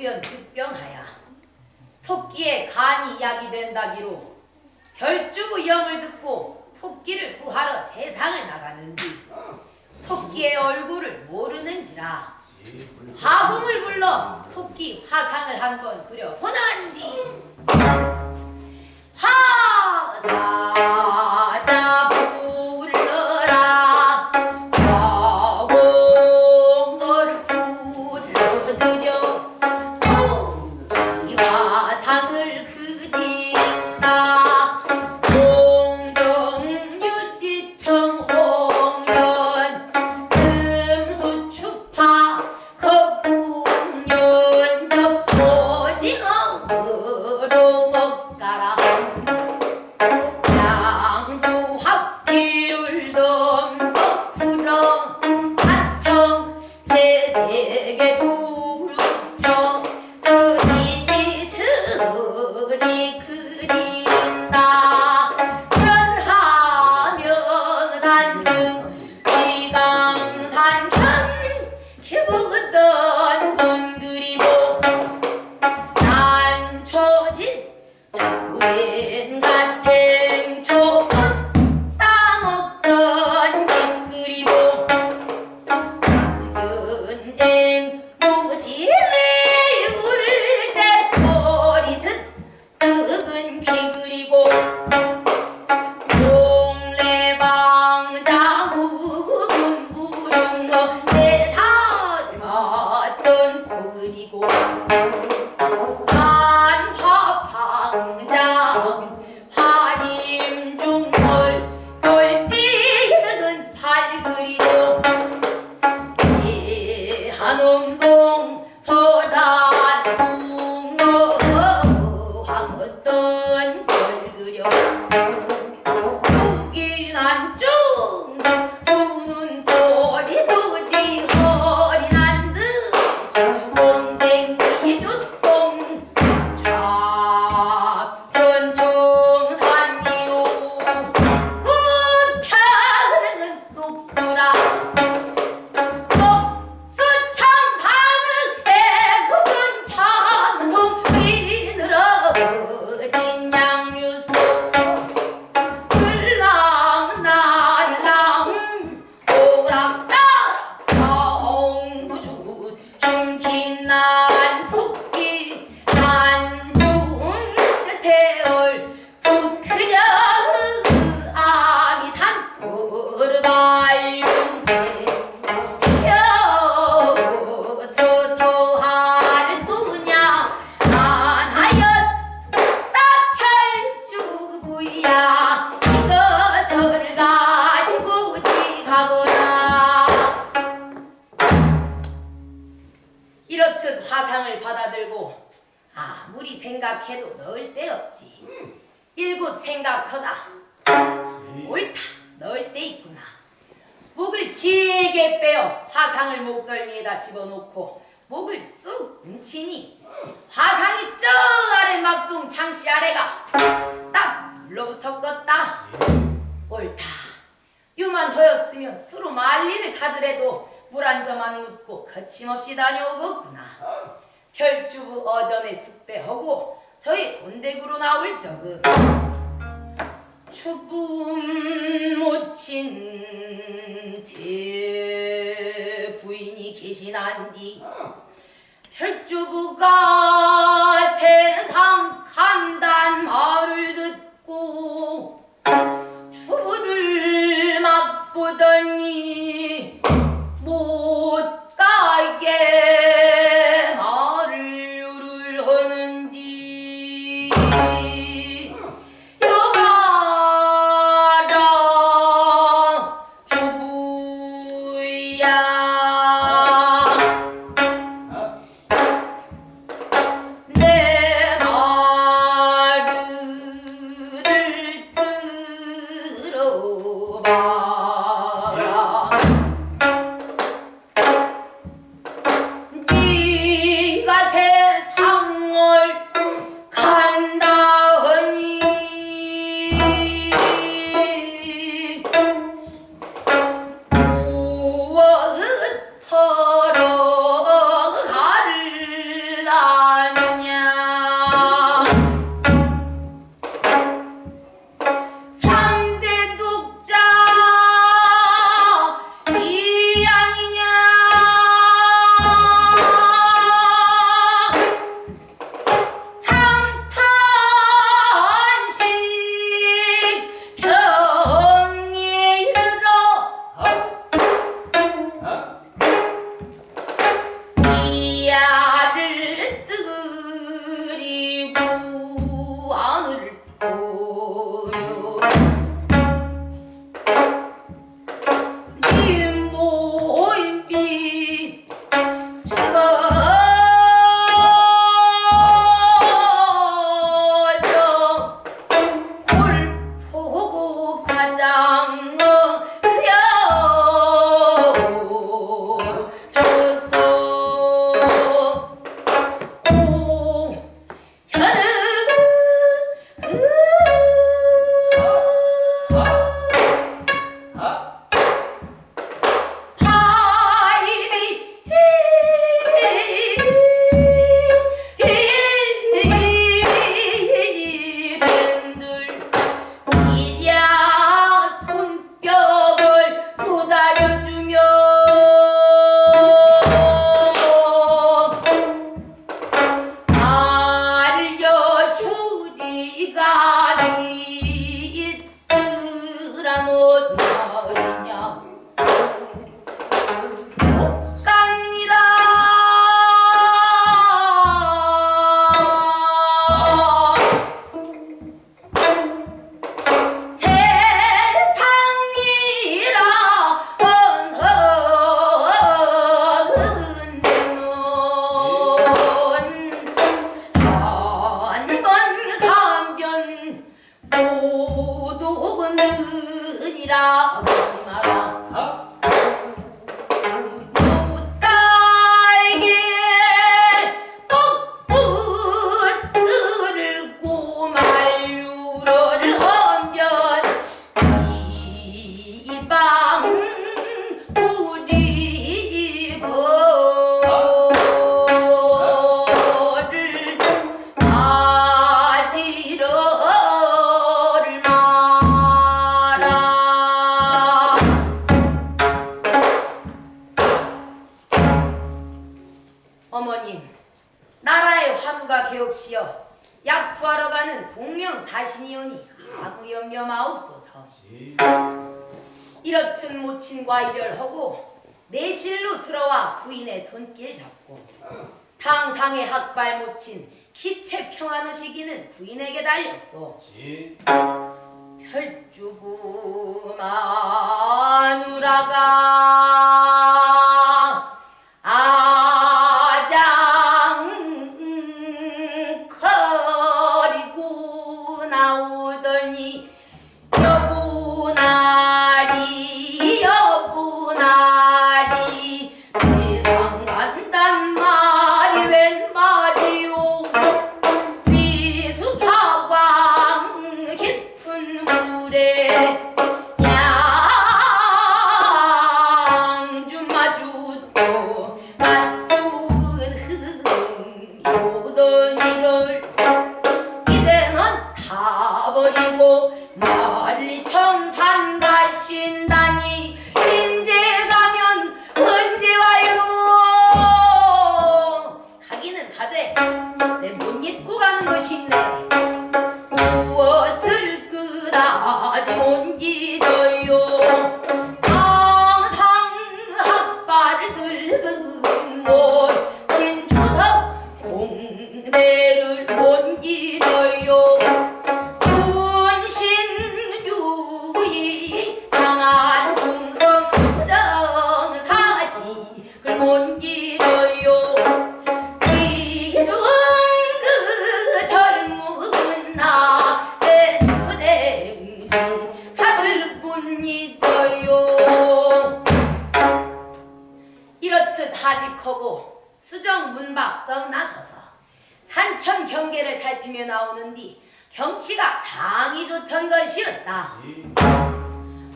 우연 득병하야 토끼의 간이 약이 된다기로 결주부 영을 듣고 토끼를 구하러 세상을 나가는디 토끼의 얼굴을 모르는지라 화공을 불러 토끼 화상을 한번 그려 보난디. 화사자 불러라. 화공 너를 불러드려 산승 지강산 현 기복던 돈 그리고 난초진 웬 같은 초은 따먹던 깃 그리고 은행 무지 생각해도 넣을 데 없지. 일곧 생각하다. 옳다. 넣을 데 있구나. 목을 질게 빼어 화상을 목덜미에다 집어넣고 목을 쑥 뭉치니 화상이 저 아래 막동 창시 아래가 딱 눌러붙어 껐다. 옳다. 유만 허였으면 수로 만리를 가더라도 물 한 점만 묻고 거침없이 다녀오겠구나. 결주부 어전에 숙배하고 저희 본대구로 나올 적은 추분 모친 대부인이 계시난디. 혈주부가 세상 간단 말을 듣 は？拿吧。好。 약투하러 가는 공명 사신이오니 아무 염려 마옵소서. 이렇듯 모친과 이별하고 내실로 들어와 부인의 손길 잡고 당상의 학발 모친 기체 평안의 시기는 부인에게 달렸소. 혈주부 마누라가 다 버리고 멀리 청산 가신다니 살피며 나오는디 경치가 장이 좋던 것이었다.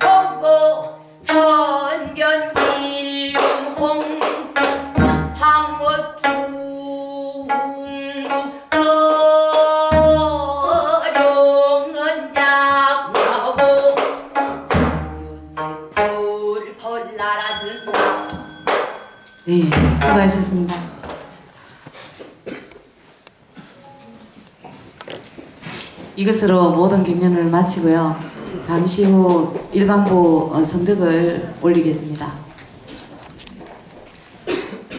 고고 전변 상어 요새 벌 날아든다. 네, 수고하셨습니다. 이것으로 모든 경연을 마치고요. 잠시 후 일반부 어, 성적을 올리겠습니다.